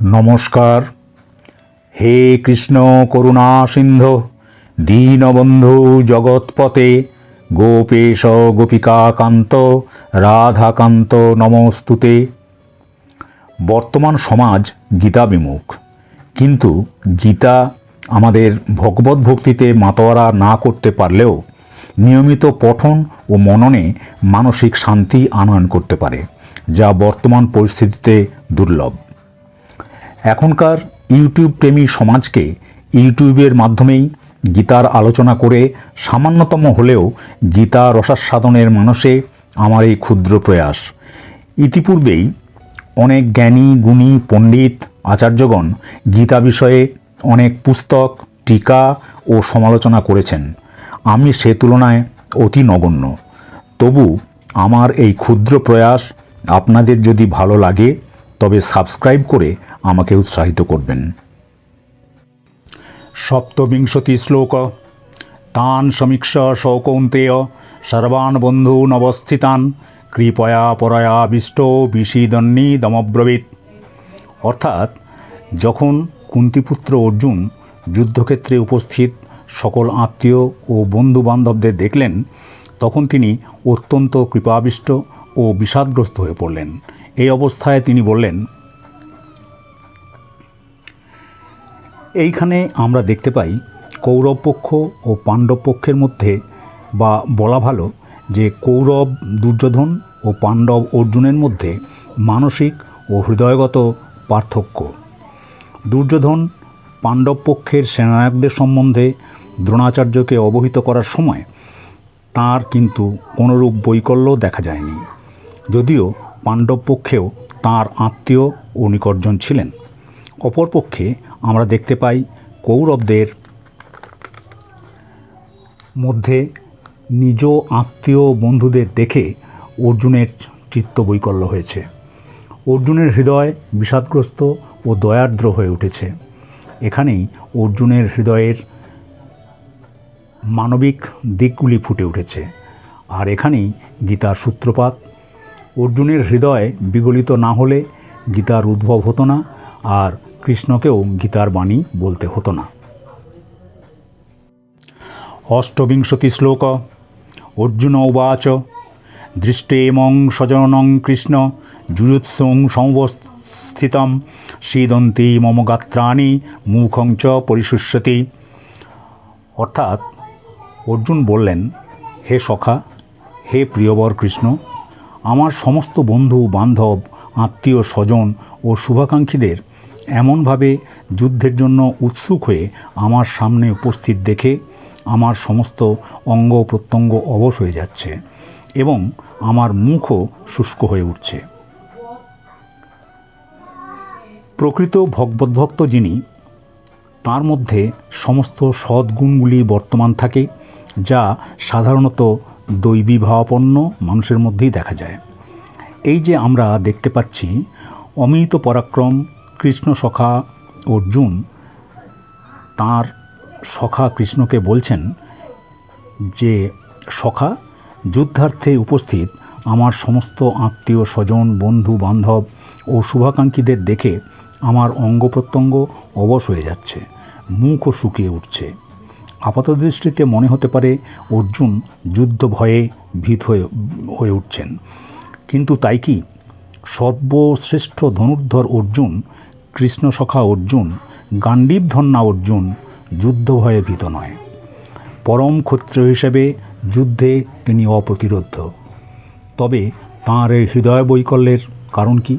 নমস্কার। হে কৃষ্ণ করুণা সিন্ধু, দীনবন্ধু জগৎপতে, গোপেশ গোপিকাকান্ত, রাধাকান্ত নমস্তুতে। বর্তমান সমাজ গীতা বিমুখ কিন্তু গীতা আমাদের ভগবত ভক্তিতে মাতোয়ারা না করতে পারলেও নিয়মিত পঠন ও মননে মানসিক শান্তি আনয়ন করতে পারে, যা বর্তমান পরিস্থিতিতে দুর্লভ। এখনকার ইউটিউব প্রেমী সমাজকে ইউটিউবের মাধ্যমেই গীতার আলোচনা করে সামান্যতম হলেও গীতা রসাস্বাদনের মানুষে আমার এই ক্ষুদ্র প্রয়াস। ইতিপূর্বেই অনেক জ্ঞানী, গুণী, পণ্ডিত, আচার্যগণ গীতা বিষয়ে অনেক পুস্তক, টিকা ও সমালোচনা করেছেন। আমি সে তুলনায় অতি নগণ্য। তবু আমার এই ক্ষুদ্র প্রয়াস আপনাদের যদি ভালো লাগে, তবে সাবস্ক্রাইব করে আমাকে উৎসাহিত করবেন। সপ্তবিংশতি শ্লোক। তান সমীক্ষ শৌকৌন্তেয় সর্বান বন্ধূন অবস্থিতান কৃপয়া পরয়া বিষ্ট বিষিদন্নি দমব্রবীত। অর্থাৎ, যখন কুন্তিপুত্র অর্জুন যুদ্ধক্ষেত্রে উপস্থিত সকল আত্মীয় ও বন্ধু বান্ধবদের দেখলেন, তখন তিনি অত্যন্ত কৃপাবিষ্ট ও বিষাদগ্রস্ত হয়ে পড়লেন। এই অবস্থায় তিনি বললেন এইখানে আমরা দেখতে পাই কৌরব পক্ষ ও পাণ্ডব পক্ষের মধ্যে বা বলা ভালো যে কৌরব দুর্যোধন ও পাণ্ডব অর্জুনের মধ্যে মানসিক ও হৃদয়গত পার্থক্য। দুর্যোধন পাণ্ডব পক্ষের সেনানায়কদের সম্বন্ধে দ্রোণাচার্যকে অবহিত করার সময় তার কিন্তু কোনোরূপ বৈকল্য দেখা যায়নি। যদিও পাণ্ডব পক্ষেও তাঁর আত্মীয় ও নিকটজন ছিলেন। অপরপক্ষে আমরা দেখতে পাই কৌরবদের মধ্যে নিজ আত্মীয় বন্ধুদের দেখে অর্জুনের চিত্ত বৈকল্য হয়েছে। অর্জুনের হৃদয় বিষাদগ্রস্ত ও দয়ার্দ্র হয়ে উঠেছে। এখানেই অর্জুনের হৃদয়ের মানবিক দিকগুলি ফুটে উঠেছে। আর এখানেই গীতার সূত্রপাত। অর্জুনের হৃদয় বিগলিত না হলে গীতার উদ্ভব হতো না। আর কৃষ্ণকেও গীতার বাণী বলতে হতো না। অষ্টবিংশতি শ্লোক, অর্জুন উবাচ, দৃষ্টেমং সজনং কৃষ্ণ জুয়ুৎসং সংবস্থিতম শীদন্তি মম গাত্রাণি, মুখং চ পরিশুষ্যতি। অর্থাৎ অর্জুন বললেন, হে সখা, হে প্রিয়বর কৃষ্ণ, আমার সমস্ত বন্ধু, বান্ধব, আত্মীয় স্বজন ও শুভাকাঙ্ক্ষীদের এমনভাবে যুদ্ধের জন্য উৎসুক হয়ে আমার সামনে উপস্থিত দেখে আমার সমস্ত অঙ্গ প্রত্যঙ্গ অবশ হয়ে যাচ্ছে এবং আমার মুখও শুষ্ক হয়ে উঠছে। প্রকৃত ভগবদ্ভক্ত যিনি, তার মধ্যে সমস্ত সদ্গুণগুলি বর্তমান থাকে, যা সাধারণত দৈবী ভাবাপন্ন মানুষের মধ্যেই দেখা যায়। এই যে আমরা দেখতে পাচ্ছি, অমিত পরাক্রম কৃষ্ণ সখা অর্জুন তার সখা কৃষ্ণকে বলছেন যে, সখা, যুদ্ধার্থে উপস্থিত আমার সমস্ত আত্মীয় স্বজন, বন্ধু, বান্ধব ও শুভাকাঙ্ক্ষীদের দেখে আমার অঙ্গ প্রত্যঙ্গ অবশ হয়ে যাচ্ছে মুখও শুকিয়ে উঠছে। আপাতদৃষ্টিতে মনে হতে পারে অর্জুন যুদ্ধ ভয়ে ভীত হয়ে হয়ে উঠছেন। কিন্তু তাই কি সর্বশ্রেষ্ঠ ধনুর্ধর অর্জুন কৃষ্ণ সখা অর্জুন গান্ডীব ধন্যা অর্জুন, যুদ্ধ ভয়ে ভীত নয়। পরম ক্ষত্রিয় হিসেবে যুদ্ধে তিনি অপ্রতিরোধ তবে তাঁর এই হৃদয় বৈকল্যের কারণ কি?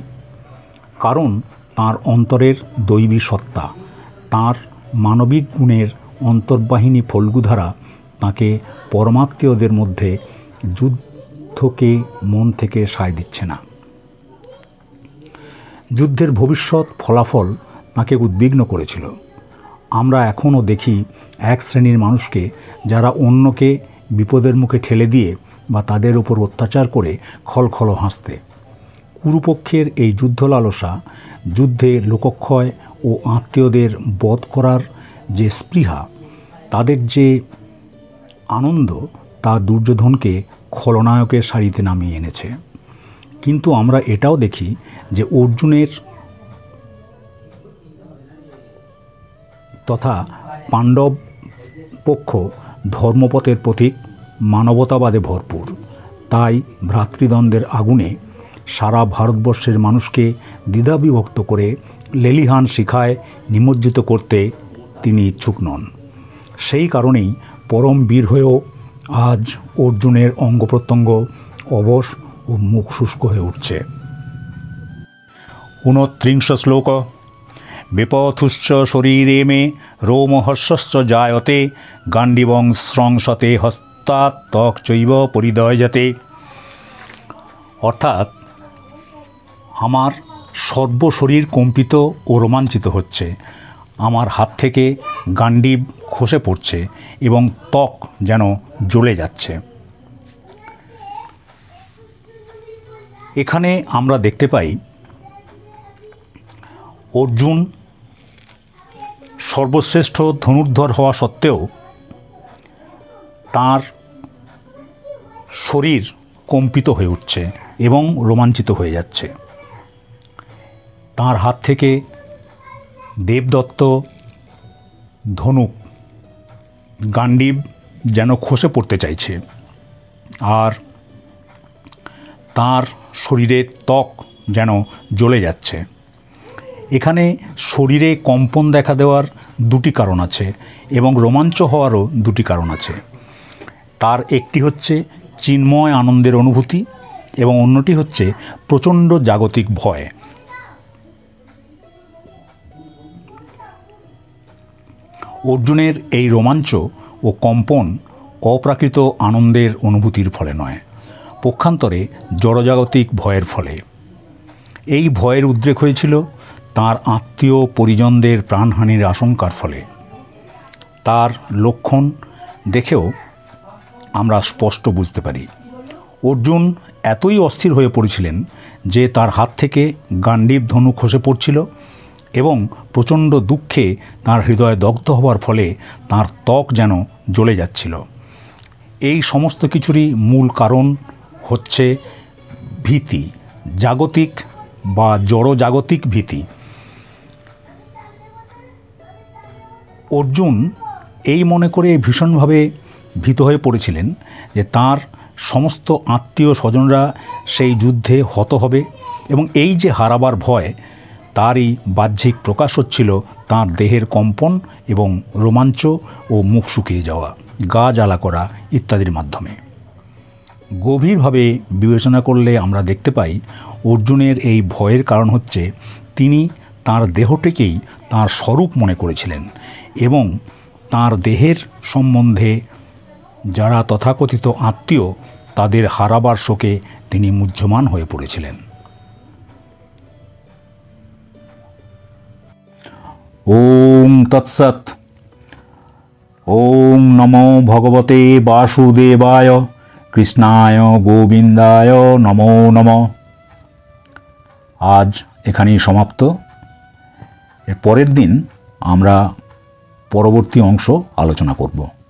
কারণ তার অন্তরের দৈবী সত্তা, তার মানবিক গুণের অন্তর্বাহিনী ফল্গুধারা তাকে পরমাত্মীয়দের মধ্যে যুদ্ধকে মন থেকে সায় দিচ্ছে না। যুদ্ধের ভবিষ্যৎ ফলাফল তাকে উদ্বিগ্ন করেছিল। আমরা এখনও দেখি এক শ্রেণির মানুষকে যারা অন্যকে বিপদের মুখে ঠেলে দিয়ে বা তাদের উপর অত্যাচার করে খলখল হাসতে। কুরুপক্ষের এই যুদ্ধ লালসা যুদ্ধে লোকক্ষয় ও আত্মীয়দের বধ করার যে স্পৃহা, তাদের যে আনন্দ, তা দুর্যোধনকে খলনায়কের সারিতে নামিয়ে এনেছে। কিন্তু আমরা এটাও দেখি যে অর্জুনের তথা পাণ্ডব পক্ষ ধর্মপথের প্রতীক, মানবতাবাদে ভরপুর। তাই ভ্রাতৃদ্বন্দ্বের আগুনে সারা ভারতবর্ষের মানুষকে দ্বিধাবিভক্ত করে লেলিহান শিখায় নিমজ্জিত করতে তিনি ইচ্ছুক নন। সেই কারণেই পরম বীর হয়েও আজ অর্জুনের অঙ্গ প্রত্যঙ্গ অবশ ও মুখ শুষ্ক হয়ে উঠছে। ঊনত্রিংশ শ্লোক। বিপথুশ্চ শরীরে মে রোমহর্ষশ্চ জায়তে গান্ডিবং স্রংসতে হস্তাৎ ত্বক চৈব পরিদয়জাতে। অর্থাৎ, আমার সর্বশরীর কম্পিত ও রোমাঞ্চিত হচ্ছে। আমার হাত থেকে গান্ডিব খসে পড়ছে এবং ত্বক যেন জ্বলে যাচ্ছে। এখানে আমরা দেখতে পাই অর্জুন সর্বশ্রেষ্ঠ ধনুর্ধর হওয়া সত্ত্বেও তার শরীর কম্পিত হয়ে উঠছে এবং রোমাঞ্চিত হয়ে যাচ্ছে। তার হাত থেকে দেবদত্ত ধনুক গান্ডীব যেন খসে পড়তে চাইছে আর তার শরীরের ত্বক যেন জ্বলে যাচ্ছে। এখানে শরীরে কম্পন দেখা দেওয়ার দুটি কারণ আছে এবং রোমাঞ্চ হওয়ারও দুটি কারণ আছে। তার একটি হচ্ছে চিন্ময় আনন্দের অনুভূতি এবং অন্যটি হচ্ছে প্রচণ্ড জাগতিক ভয়। অর্জুনের এই রোমাঞ্চ ও কম্পন অপ্রাকৃত আনন্দের অনুভূতির ফলে নয়, পক্ষান্তরে জড়জাগতিক ভয়ের ফলে। এই ভয়ের উদ্রেক হয়েছিল তার আত্মীয় পরিজনদের প্রাণহানির আশঙ্কার ফলে। তার লক্ষণ দেখেও আমরা স্পষ্ট বুঝতে পারি। অর্জুন এতই অস্থির হয়ে পড়েছিলেন যে তার হাত থেকে গান্ডীব ধনু খসে পড়ছিল এবং প্রচণ্ড দুঃখে তার হৃদয় দগ্ধ হওয়ার ফলে তার ত্বক যেন জ্বলে যাচ্ছিল। এই সমস্ত কিছুরই মূল কারণ হচ্ছে ভীতি, জাগতিক বা জড়জাগতিক ভীতি। অর্জুন এই মনে করে ভীষণভাবে ভীত হয়ে পড়েছিলেন যে তার সমস্ত আত্মীয় স্বজনরা সেই যুদ্ধে হত হবে এবং এই যে হারাবার ভয়, তারই বাহ্যিক প্রকাশ হচ্ছিল তার দেহের কম্পন এবং রোমাঞ্চ ও মুখ শুকিয়ে যাওয়া, গা জ্বালা করা ইত্যাদির মাধ্যমে। গভীরভাবে বিবেচনা করলে আমরা দেখতে পাই, অর্জুনের এই ভয়ের কারণ হচ্ছে তিনি তার দেহটিকেই তার স্বরূপ মনে করেছিলেন। এবং তার দেহের সম্বন্ধে যারা তথাকথিত আত্মীয়, তাদের হারাবার শোকে তিনি মুহ্যমান হয়ে পড়েছিলেন। ওম তৎসৎ। ওম নমো ভগবতে বাসুদেবায় কৃষ্ণায় গোবিন্দায় নমো নম। আজ এখানেই সমাপ্ত। এর পরের দিন আমরা পরবর্তী অংশ আলোচনা করব।